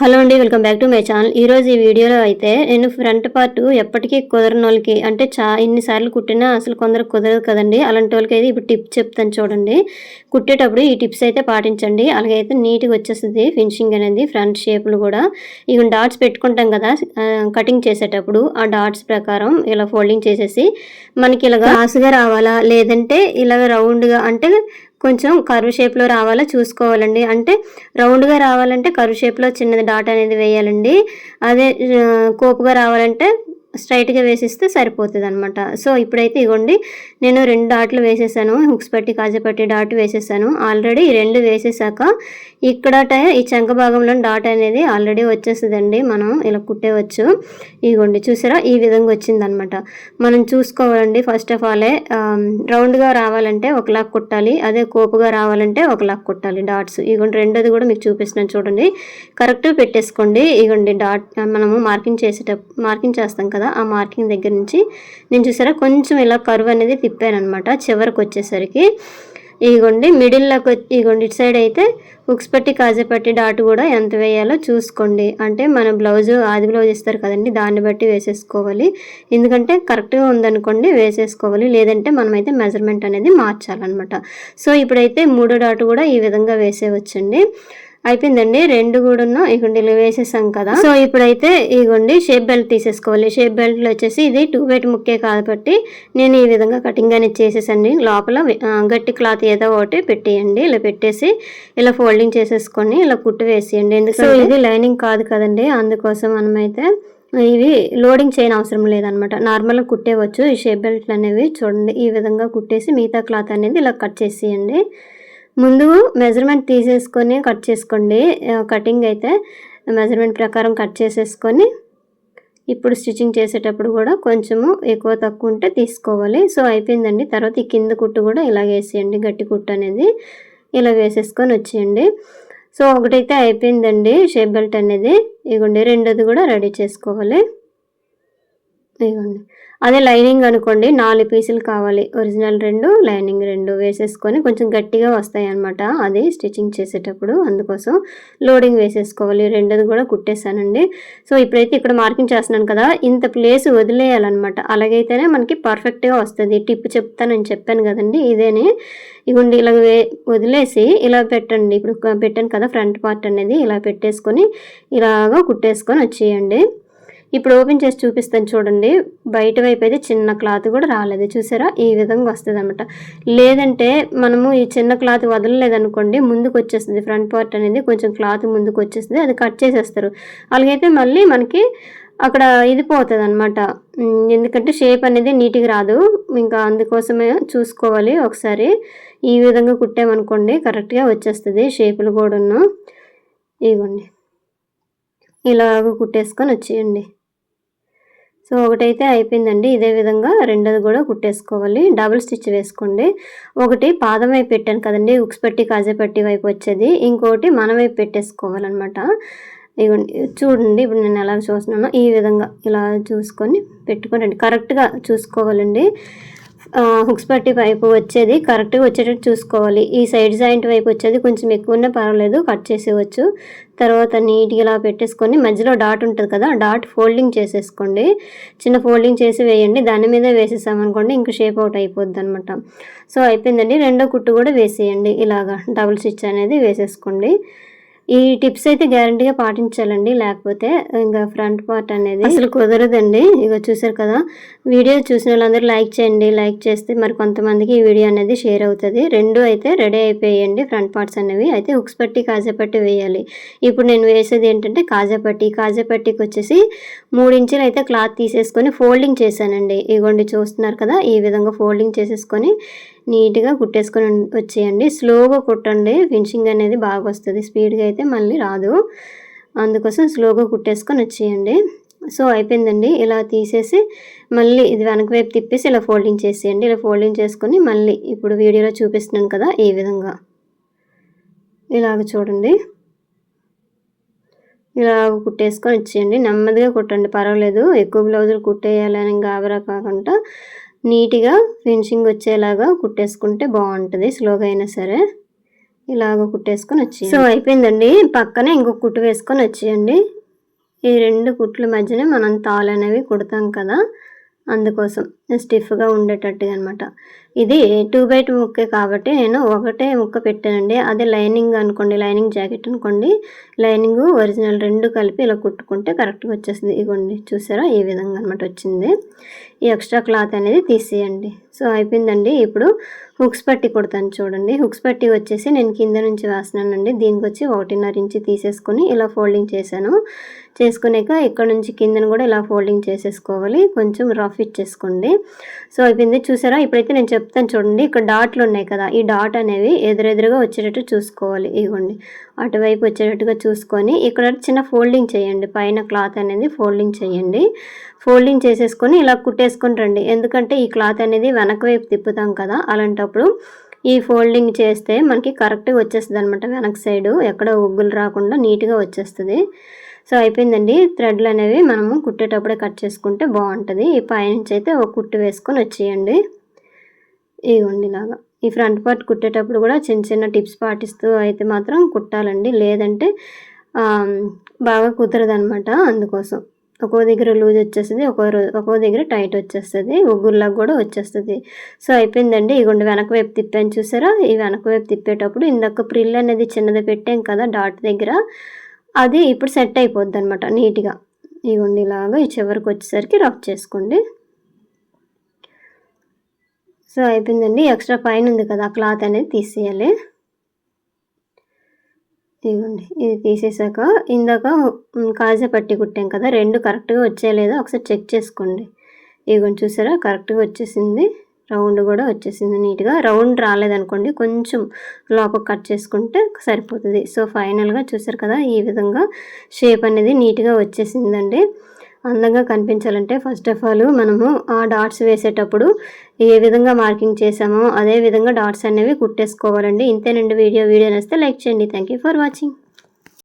Hello అండి welcome back to my channel. ఈరోజు ఈ వీడియోలో అయితే నేను ఫ్రంట్ పార్ట్ ఎప్పటికీ కుదరని వాళ్ళకి అంటే చా ఇన్నిసార్లు కుట్టినా అసలు కొందరు కుదరదు కదండి. అలాంటి వాళ్ళకి అయితే ఇప్పుడు టిప్ చెప్తాను చూడండి. కుట్టేటప్పుడు ఈ టిప్స్ అయితే పాటించండి. అలాగే అయితే నీట్గా వచ్చేస్తుంది ఫినిషింగ్ అనేది ఫ్రంట్ షేప్లు కూడా. ఇవి డాట్స్ పెట్టుకుంటాం కదా కటింగ్ చేసేటప్పుడు ఆ డాట్స్ ప్రకారం ఇలా ఫోల్డింగ్ చేసేసి మనకి ఇలాగ రాసుగా రావాలా? లేదంటే ఇలాగ రౌండ్గా అంటే కొంచెం కరువు షేప్లో రావాలా? చూసుకోవాలండి. అంటే రౌండ్గా రావాలంటే కరువు షేప్లో చిన్నది డాట్ అనేది వేయాలండి. అదే కోపుగా రావాలంటే స్ట్రైట్గా వేసిస్తే సరిపోతుంది అనమాట సో ఇప్పుడైతే ఇగోండి నేను రెండు డాట్లు వేసేసాను. హుక్స్ పట్టి కాజపట్టి డాట్ వేసేసాను. ఆల్రెడీ ఈ రెండు వేసేసాక ఇక్కడ ఈ చంక భాగంలో డాట్ అనేది ఆల్రెడీ వచ్చేస్తుందండి. మనం ఇలా కుట్టేవచ్చు. ఇగోండి చూసారా? ఈ విధంగా వచ్చిందనమాట మనం చూసుకోవాలండి. ఫస్ట్ ఆఫ్ ఆలే రౌండ్గా రావాలంటే ఒకలాగా కుట్టాలి. అదే కోపుగా రావాలంటే ఒకలాగా కుట్టాలి డాట్స్. ఇగోండి రెండోది కూడా మీకు చూపిస్తున్నాను చూడండి. కరెక్ట్ పెట్టేసుకోండి. ఇగోండి డాట్ మనము మార్కింగ్ చేసేటప్పుడు మార్కింగ్ చేస్తాం కదా ఆ మార్కింగ్ దగ్గర నుంచి. నేను చూసారా కొంచెం ఇలా కరువు అనేది తిప్పాను అనమాట చివరికి వచ్చేసరికి ఇగోండి మిడిల్లోకి ఇగోండి ఇటు సైడ్ అయితే హుక్స్ పట్టి కాజపట్టి డాట్ కూడా ఎంత వేయాలో చూసుకోండి. అంటే మన బ్లౌజ్ ఆది బ్లౌజ్ ఇస్తారు కదండి దాన్ని బట్టి వేసేసుకోవాలి. ఎందుకంటే కరెక్ట్గా ఉందనుకోండి వేసేసుకోవాలి. లేదంటే మనమైతే మెజర్మెంట్ అనేది మార్చాలన్నమాట. సో ఇప్పుడైతే మూడో డాట్ కూడా ఈ విధంగా వేసేవచ్చండి అయిపోయిందండి. రెండు కూడా ఇగోండి ఇలా వేసేసాం కదా. సో ఇప్పుడైతే ఇగోండి షేప్ బెల్ట్ తీసేసుకోవాలి. షేప్ బెల్ట్లో వచ్చేసి ఇది టూ వెయిట్ ముక్కే కాబట్టి నేను ఈ విధంగా కటింగ్ అనేది చేసేసండి. లోపల గట్టి క్లాత్ ఏదో ఒకటి పెట్టేయండి. ఇలా పెట్టేసి ఇలా ఫోల్డింగ్ చేసేసుకొని ఇలా కుట్టు వేసేయండి. ఎందుకంటే ఇది లైనింగ్ కాదు కదండి. అందుకోసం మనమైతే ఇవి లోడింగ్ చేయని అవసరం లేదనమాట. నార్మల్గా కుట్టేవచ్చు. ఈ షేప్ బెల్ట్లు అనేవి చూడండి. ఈ విధంగా కుట్టేసి మిగతా క్లాత్ అనేది ఇలా కట్ చేసేయండి. ముందు మెజర్మెంట్ తీసేసుకొని కట్ చేసుకోండి. కటింగ్ అయితే మెజర్మెంట్ ప్రకారం కట్ చేసేసుకొని ఇప్పుడు స్టిచ్చింగ్ చేసేటప్పుడు కూడా కొంచెము ఎక్కువ తక్కువ ఉంటే తీసుకోవాలి. సో అయిపోయిందండి. తర్వాత ఈ కింద కుట్టు కూడా ఇలా వేసేయండి. గట్టి కుట్టు అనేది ఇలా వేసేసుకొని వచ్చేయండి. సో ఒకటైతే అయిపోయిందండి. షేప్ బెల్ట్ అనేది. ఇగోండి రెండోది కూడా రెడీ చేసుకోవాలి. ఇదిగోండి. అదే లైనింగ్ అనుకోండి నాలుగు పీసులు కావాలి. ఒరిజినల్ రెండు లైనింగ్ రెండు వేసేసుకొని కొంచెం గట్టిగా వస్తాయి అనమాట అది స్టిచ్చింగ్ చేసేటప్పుడు అందుకోసం లోడింగ్ వేసేసుకోవాలి. రెండోది కూడా కుట్టేశానండి. సో ఇప్పుడైతే ఇక్కడ మార్కింగ్ చేస్తున్నాను కదా ఇంత ప్లేస్ వదిలేయాలన్నమాట. అలాగైతేనే మనకి పర్ఫెక్ట్గా వస్తుంది. టిప్ చెప్తానని చెప్పాను కదండి ఇదేనే. ఇగుండి ఇలా వదిలేసి ఇలా పెట్టండి. ఇప్పుడు పెట్టాను కదా ఫ్రంట్ పార్ట్ అనేది ఇలా పెట్టేసుకొని ఇలాగా కుట్టేసుకొని వచ్చేయండి. ఇప్పుడు ఓపెన్ చేసి చూపిస్తాను చూడండి. బయట వైపు అయితే చిన్న క్లాత్ కూడా రాలేదు. చూసారా? ఈ విధంగా వస్తుంది అనమాట లేదంటే మనము ఈ చిన్న క్లాత్ వదలలేదనుకోండి ముందుకు వచ్చేస్తుంది. ఫ్రంట్ పార్ట్ అనేది కొంచెం క్లాత్ ముందుకు వచ్చేస్తుంది. అది కట్ చేసేస్తారు. అలాగైతే మళ్ళీ మనకి అక్కడ ఇది పోతుంది అనమాట ఎందుకంటే షేప్ అనేది నీట్గా రాదు. ఇంకా అందుకోసమే చూసుకోవాలి ఒకసారి. ఈ విధంగా కుట్టామనుకోండి కరెక్ట్గా వచ్చేస్తుంది షేపులు కూడాను. ఇవ్వండి ఇలాగ కుట్టేసుకొని వచ్చేయండి. సో ఒకటైతే అయిపోయిందండి. ఇదే విధంగా రెండోది కూడా కుట్టేసుకోవాలి. డబుల్ స్టిచ్ వేసుకోండి. ఒకటి పాదం వైపు పెట్టాను కదండి. ఉక్స్ పెట్టి కాజపెట్టి వైపు వచ్చేది. ఇంకోటి మన వైపు పెట్టేసుకోవాలన్నమాట. ఇగోండి చూడండి. ఇప్పుడు నేను ఎలా చూస్తున్నానో ఈ విధంగా ఇలా చూసుకొని పెట్టుకోండి. కరెక్ట్గా చూసుకోవాలండి. హుక్స్ పట్టి వైపు వచ్చేది. కరెక్ట్గా వచ్చేటట్టు చూసుకోవాలి. ఈ సైడ్ జాయింట్ వైపు వచ్చేది. కొంచెం ఎక్కువనే పర్వాలేదు. కట్ చేసేవచ్చు తర్వాత నీట్గా ఇలా పెట్టేసుకొని మధ్యలో డాట్ ఉంటుంది కదా డాట్ ఫోల్డింగ్ చేసేసుకోండి. చిన్న ఫోల్డింగ్ చేసి వేయండి. దాని మీద వేసేసామనుకోండి ఇంక షేప్ అవుట్ అయిపోద్ది అనమాట సో అయిపోయిందండి. రెండో కుట్టు కూడా వేసేయండి. ఇలాగా డబుల్ స్టిచ్ అనేది వేసేసుకోండి. ఈ టిప్స్ అయితే గ్యారంటీగా పాటించాలండి. లేకపోతే ఇంకా ఫ్రంట్ పార్ట్ అనేది అసలు కుదరదండి. ఇక చూసారు కదా వీడియో చూసిన వాళ్ళందరూ లైక్ చేయండి. లైక్ చేస్తే మరి కొంతమందికి ఈ వీడియో అనేది షేర్ అవుతుంది. రెండు అయితే రెడీ అయిపోయాయండి ఫ్రంట్ పార్ట్స్ అనేవి. అయితే హుక్స్ పట్టి కాజాపట్టి వేయాలి. ఇప్పుడు నేను వేసేది ఏంటంటే కాజాపట్టి కాజాపట్టికి వచ్చేసి మూడు ఇంచులు అయితే క్లాత్ తీసేసుకొని ఫోల్డింగ్ చేశానండి. ఇగోండి చూస్తున్నారు కదా ఈ విధంగా ఫోల్డింగ్ చేసేసుకొని నీట్గా కుట్టేసుకొని వచ్చేయండి. స్లోగా కుట్టండి. ఫినిషింగ్ అనేది బాగా వస్తుంది. స్పీడ్గా అయితే మళ్ళీ రాదు. అందుకోసం స్లోగా కుట్టేసుకొని వచ్చేయండి. సో అయిపోయిందండి. ఇలా తీసేసి మళ్ళీ ఇది వెనక వైపు తిప్పేసి ఇలా ఫోల్డింగ్ చేసేయండి. ఇలా ఫోల్డింగ్ చేసుకొని మళ్ళీ ఇప్పుడు వీడియోలో చూపిస్తున్నాను కదా ఈ విధంగా. ఇలాగ చూడండి. ఇలా కుట్టేసుకొని వచ్చేయండి. నెమ్మదిగా కుట్టండి. పర్వాలేదు. ఎక్కువ బ్లౌజులు కుట్టేయాలని గాబరా కాకుండా నీట్గా ఫినిషింగ్ వచ్చేలాగా కుట్టేసుకుంటే బాగుంటుంది స్లోగా అయినా సరే. ఇలాగ కుట్టేసుకొని వచ్చి సో అయిపోయిందండి. పక్కనే ఇంకొక కుట్టు వేసుకొని వచ్చేయండి. ఈ రెండు కుట్ల మధ్యనే మనం తాళ్ళు అనేవి కుడతాం కదా అందుకోసం. స్టిఫ్గా ఉండేటట్టుగా అనమాట ఇది టూ బై టూ ముక్కే కాబట్టి నేను ఒకటే ముక్క పెట్టానండి. అదే లైనింగ్ అనుకోండి లైనింగ్ జాకెట్ అనుకోండి లైనింగ్ ఒరిజినల్ రెండు కలిపి ఇలా కుట్టుకుంటే కరెక్ట్గా వచ్చేస్తుంది. ఇగోండి చూసారా? ఈ విధంగా అనమాట వచ్చింది. ఈ ఎక్స్ట్రా క్లాత్ అనేది తీసేయండి. సో అయిపోయిందండి. ఇప్పుడు హుక్స్ పట్టి కుడతాను చూడండి. హుక్స్ పట్టి వచ్చేసి నేను కింద నుంచి వేస్తున్నానండి. దీనికి వచ్చి ఒకటిన్నర ఇంచి తీసేసుకొని ఇలా ఫోల్డింగ్ చేశాను. చేసుకునేక ఇక్కడ నుంచి కిందను కూడా ఇలా ఫోల్డింగ్ చేసేసుకోవాలి. కొంచెం రఫ్ ఇచ్చేసుకోండి. సో అయిపోయింది. చూసారా? ఇప్పుడైతే నేను చెప్తాను చూడండి. ఇక్కడ డాట్లు ఉన్నాయి కదా ఈ డాట్ అనేవి ఎదురెదురుగా వచ్చేటట్టు చూసుకోవాలి. ఇవ్వండి అటువైపు వచ్చేటట్టుగా చూసుకొని ఇక్కడ చిన్న ఫోల్డింగ్ చేయండి. పైన క్లాత్ అనేది ఫోల్డింగ్ చేయండి. ఫోల్డింగ్ చేసేసుకొని ఇలా కుట్టేసుకొని రండి. ఎందుకంటే ఈ క్లాత్ అనేది వెనక వైపు తిప్పుతాం కదా అలాంటప్పుడు ఈ ఫోల్డింగ్ చేస్తే మనకి కరెక్ట్గా వచ్చేస్తుంది అనమాట వెనక సైడు ఎక్కడ ఉగ్గులు రాకుండా నీట్గా వచ్చేస్తుంది. సో అయిపోయిందండి. థ్రెడ్లు అనేవి మనము కుట్టేటప్పుడే కట్ చేసుకుంటే బాగుంటుంది. ఈ పైనుంచి అయితే ఒక కుట్టు వేసుకొని వచ్చేయండి. ఇవ్వండి ఇలాగా ఈ ఫ్రంట్ పార్ట్ కుట్టేటప్పుడు కూడా చిన్న చిన్న టిప్స్ పాటిస్తూ అయితే మాత్రం కుట్టాలండి. లేదంటే బాగా కుదరదు అనమాట అందుకోసం. ఒక్కో దగ్గర లూజ్ వచ్చేస్తుంది ఒక్కో ఒక్కో దగ్గర టైట్ వచ్చేస్తుంది ఒగ్గుర్లాగా కూడా వచ్చేస్తుంది. సో అయిపోయిందండి. ఇగోండి వెనక వైపు తిప్పాను చూసారా? ఈ వెనక వైపు తిప్పేటప్పుడు ఇందాక ప్రిల్ అనేది చిన్నది పెట్టాం కదా డాట్ దగ్గర. అది ఇప్పుడు సెట్ అయిపోద్ది అనమాట నీట్గా. ఇగోండి ఇలాగా ఈ చివరికి వచ్చేసరికి రఫ్ చేసుకోండి. సో అయిపోయిందండి. ఎక్స్ట్రా పైన ఉంది కదా క్లాత్ అనేది తీసేయాలి. ఇదిగోండి ఇది తీసేసాక ఇందాక కాజా పట్టి కుట్టాం కదా రెండు కరెక్ట్గా వచ్చేయలేదో ఒకసారి చెక్ చేసుకోండి. ఇదిగోండి చూసారా? కరెక్ట్గా వచ్చేసింది. రౌండ్ కూడా వచ్చేసింది నీట్గా. రౌండ్ రాలేదనుకోండి కొంచెం లోపల కట్ చేసుకుంటే సరిపోతుంది. సో ఫైనల్గా చూసారు కదా ఈ విధంగా షేప్ అనేది నీట్గా వచ్చేసిందండి. అందంగా కనిపించాలంటే ఫస్ట్ ఆఫ్ ఆల్ మనము ఆ డాట్స్ వేసేటప్పుడు ఏ విధంగా మార్కింగ్ చేసామో అదే విధంగా డాట్స్ అనేవి కుట్టేసుకోవాలండి. ఇంతేనండి వీడియో వీడియో నేస్తే లైక్ చేయండి. Thank for watching